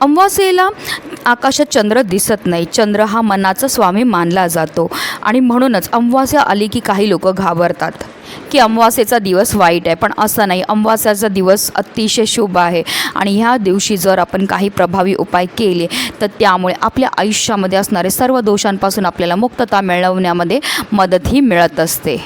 अमावास्येला आकाशात चंद्र दिसत नाही. चंद्र हा मनाचा स्वामी मानला जातो. आणि म्हणूनच अमावास्या आली की काही लोक घाबरतात. की अमावास्येचा दिवस वाईट आहे. पण असं नाही. अमावास्याचा दिवस अतिशय शुभ आहे. आणि ह्या दिवशी जर आपण काही प्रभावी उपाय केले तर त्यामुळे आपल्या आयुष्यामध्ये असणारे सर्व दोषांपासून आपल्याला मुक्तता मिळवण्यामध्ये मदतही मिळत असते.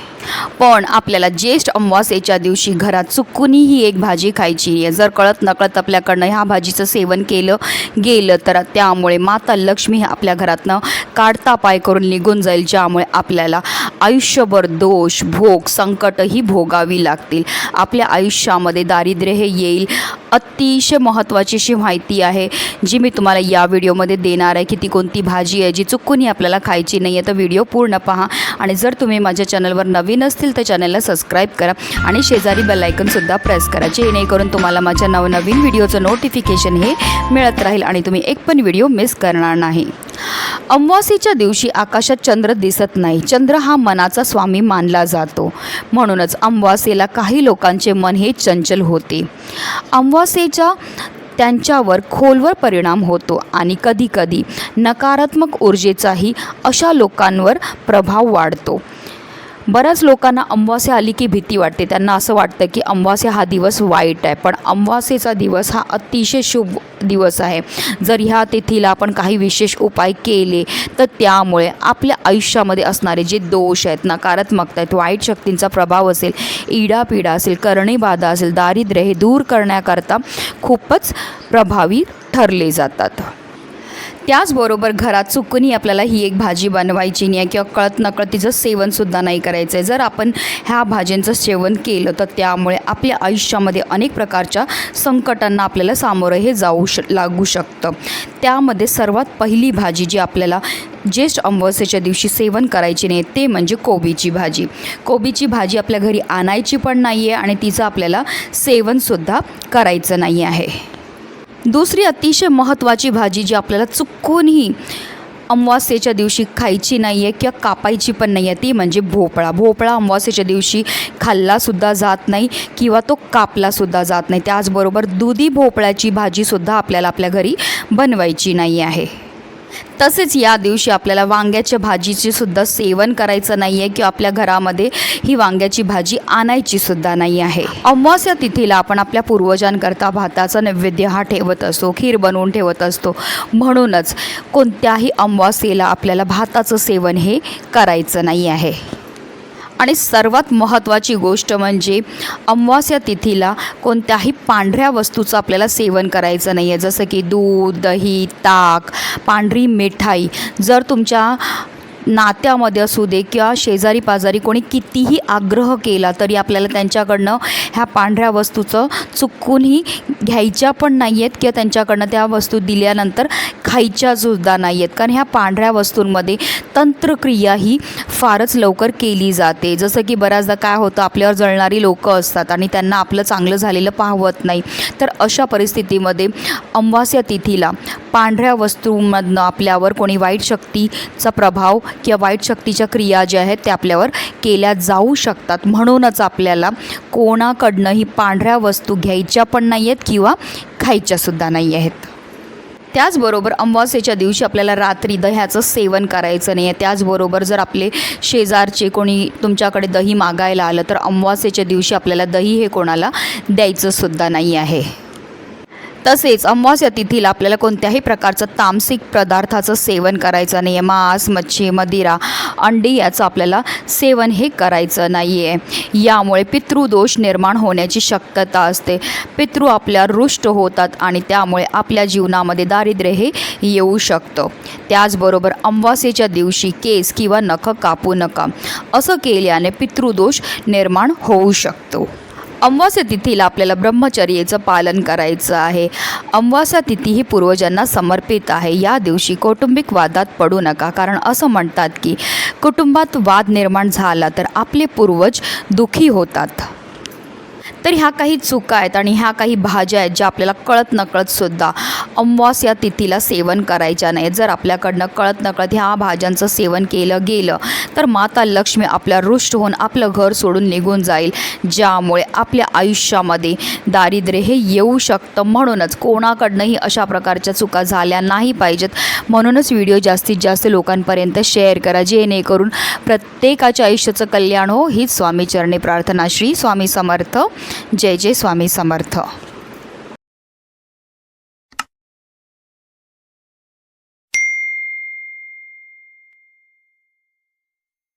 पण आपल्याला ज्येष्ठ अमावास्येच्या दिवशी घरात चुकूनही एक भाजी खायची आहे. जर कळत नकळत आपल्याकडनं ह्या भाजीचं सेवन केलं गेलं तर त्यामुळे माता लक्ष्मी आपल्या घरातनं काढता पाय करून निघून जाईल ज्यामुळे आपल्याला आयुष्यभर दोष भोग संकटही भोगावी लागतील. आपल्या आयुष्यामध्ये दारिद्र्य हे येईल. अतिशय महत्त्वाची अशी माहिती आहे जी मी तुम्हाला या व्हिडिओमध्ये देणार आहे की ती कोणती भाजी आहे जी चुकूनही आपल्याला खायची नाही आहे. तर व्हिडिओ पूर्ण पहा आणि जर तुम्ही माझ्या चॅनलवर नवीन असतील तर चॅनलला सबस्क्राईब करा आणि शेजारी बेलायकनसुद्धा प्रेस करा जेणेकरून तुम्हाला माझ्या नवनवीन व्हिडिओचं नोटिफिकेशन हे मिळत राहील आणि तुम्ही एक पण व्हिडिओ मिस करणार नाही. अमावासीच्या दिवशी आकाशात चंद्र दिसत नाही. चंद्र हा मनाचा स्वामी मानला जातो. म्हणूनच अमावासेला काही लोकांचे मन हे चंचल होते. अमावासेच्या त्यांच्यावर खोलवर परिणाम होतो आणि कधीकधी नकारात्मक ऊर्जेचाही अशा लोकांवर प्रभाव वाढतो. बऱ्याच लोकांना अमावास्या आली की भीती वाटते. त्यांना असं वाटतं की अमावास्या हा दिवस वाईट आहे. पण अमावास्येचा दिवस हा अतिशय शुभ दिवस आहे. जर ह्या तिथीला आपण काही विशेष उपाय केले तर त्यामुळे आपल्या आयुष्यामध्ये असणारे जे दोष आहेत नकारात्मकता आहेत वाईट शक्तींचा प्रभाव असेल इडापिडा असेल करणीबाधा असेल दारिद्र्य हे दूर करण्याकरता खूपच प्रभावी ठरले जातात. त्याचबरोबर घरात चुकूनही आपल्याला ही एक भाजी बनवायची नाही आहे किंवा कळत नकळत तिचं सेवनसुद्धा नाही करायचं आहे. जर आपण ह्या भाज्यांचं सेवन केलं तर त्यामुळे आपल्या आयुष्यामध्ये अनेक प्रकारच्या संकटांना आपल्याला सामोरं हे जाऊ श लागू शकतं. त्यामध्ये सर्वात पहिली भाजी जी आपल्याला ज्येष्ठ अमावस्येच्या दिवशी सेवन करायची नाही ते म्हणजे कोबीची भाजी. कोबीची भाजी आपल्या घरी आणायची पण नाही आहे आणि तिचं आपल्याला सेवनसुद्धा करायचं नाही आहे दुसरी अतिशय महत्त्वाची भाजी जी आपल्याला चुकूनही अमावास्येच्या दिवशी खायची नाही आहे किंवा कापायची पण नाही आहे ती म्हणजे भोपळा. भोपळा अमावास्येच्या दिवशी खाल्लासुद्धा जात नाही किंवा तो कापलासुद्धा जात नाही. त्याचबरोबर दुधी भोपळ्याची भाजीसुद्धा आपल्याला आपल्या घरी बनवायची नाही आहे. तसेच या दिवशी आपल्याला वांग्याच्या भाजीचे सुद्धा सेवन करायचं नाही आहे किंवा आपल्या घरामध्ये ही वांग्याची भाजी आणायची सुद्धा नाही आहे अमावस्या तिथीला आपण आपल्या पूर्वजांकरता भाताचा नैवेद्य हा ठेवत असतो खीर बनवून ठेवत असतो. म्हणूनच कोणत्याही अमावस्येला आपल्याला भाताचं सेवन हे करायचं नाही आहे आणि सर्वात महत्त्वाची गोष्ट म्हणजे अमावास्या तिथीला कोणत्याही पांढऱ्या वस्तूचं आपल्याला सेवन करायचं नाही आहे जसं की दूध दही ताक पांढरी मिठाई. जर तुमच्या नात्यामध्ये असू दे किंवा शेजारी पाजारी कोणी कितीही आग्रह केला तरी आपल्याला त्यांच्याकडनं ह्या पांढऱ्या वस्तूचं चुकूनही घ्यायच्या पण नाही आहेत किंवा त्यांच्याकडनं त्या वस्तू दिल्यानंतर खायच्यासुद्धा नाही आहेत कारण ह्या पांढऱ्या वस्तूंमध्ये तंत्रक्रिया ही फारच लवकर केली जाते. जसं की बऱ्याचदा काय होतं आपल्यावर जळणारी लोकं असतात आणि त्यांना आपलं चांगलं झालेलं पाहवत नाही. तर अशा परिस्थितीमध्ये अमावास्या तिथीला पांढऱ्या वस्तूंमधनं आपल्यावर कोणी वाईट शक्तीचा प्रभाव किंवा वाईट शक्तीच्या क्रिया ज्या आहेत त्या आपल्यावर केल्या जाऊ शकतात. म्हणूनच आपल्याला कोणाकडनंही पांढऱ्या वस्तू घ्यायच्या पण नाही आहेत किंवा खायच्यासुद्धा नाही आहेत त्याचबरोबर अमावास्येच्या दिवशी आपल्याला रात्री दह्याचं सेवन करायचं नाही आहे त्याचबरोबर जर आपले शेजारचे कोणी तुमच्याकडे दही मागायला आलं तर अमावास्येच्या दिवशी आपल्याला दही हे कोणाला द्यायचंसुद्धा नाही आहे तसेच अमावस्या तिथीला आपल्याला कोणत्याही प्रकारचं तामसिक पदार्थाचं सेवन करायचं नाही आहे मांस मच्छी मदिरा अंडी याचं आपल्याला सेवन हे करायचं नाही आहे यामुळे पितृदोष निर्माण होण्याची शक्यता असते. पितृ आपल्या रुष्ट होतात आणि त्यामुळे आपल्या जीवनामध्ये दारिद्र्य हे येऊ शकतं. त्याचबरोबर अमावस्येच्या दिवशी केस किंवा नखं कापू नका. असं केल्याने पितृदोष निर्माण होऊ शकतो. अमावास्या तिथीला आपल्याला ब्रह्मचर्येचं पालन करायचं आहे. अमावास्या तिथी ही पूर्वजांना समर्पित आहे. या दिवशी कौटुंबिक वादात पडू नका. कारण असं म्हणतात की कुटुंबात वाद निर्माण झाला तर आपले पूर्वज दुखी होतात. तर ह्या काही चुका आहेत आणि ह्या काही भाज्या आहेत ज्या आपल्याला कळत नकळतसुद्धा अमवास या तिथीला सेवन करायच्या नाहीत. जर आपल्याकडनं कळत नकळत ह्या भाज्यांचं सेवन केलं गेलं तर माता लक्ष्मी आपल्या रुष्ट होऊन आपलं घर सोडून निघून जाईल ज्यामुळे आपल्या आयुष्यामध्ये दारिद्र्य हे येऊ शकतं. म्हणूनच कोणाकडनंही अशा प्रकारच्या चुका झाल्या नाही पाहिजेत. म्हणूनच व्हिडिओ जास्तीत जास्त लोकांपर्यंत शेअर करा जेणेकरून प्रत्येकाच्या आयुष्याचं कल्याण हो. हीच स्वामीचरणी प्रार्थना. श्री स्वामी समर्थ. जय जय स्वामी समर्थ.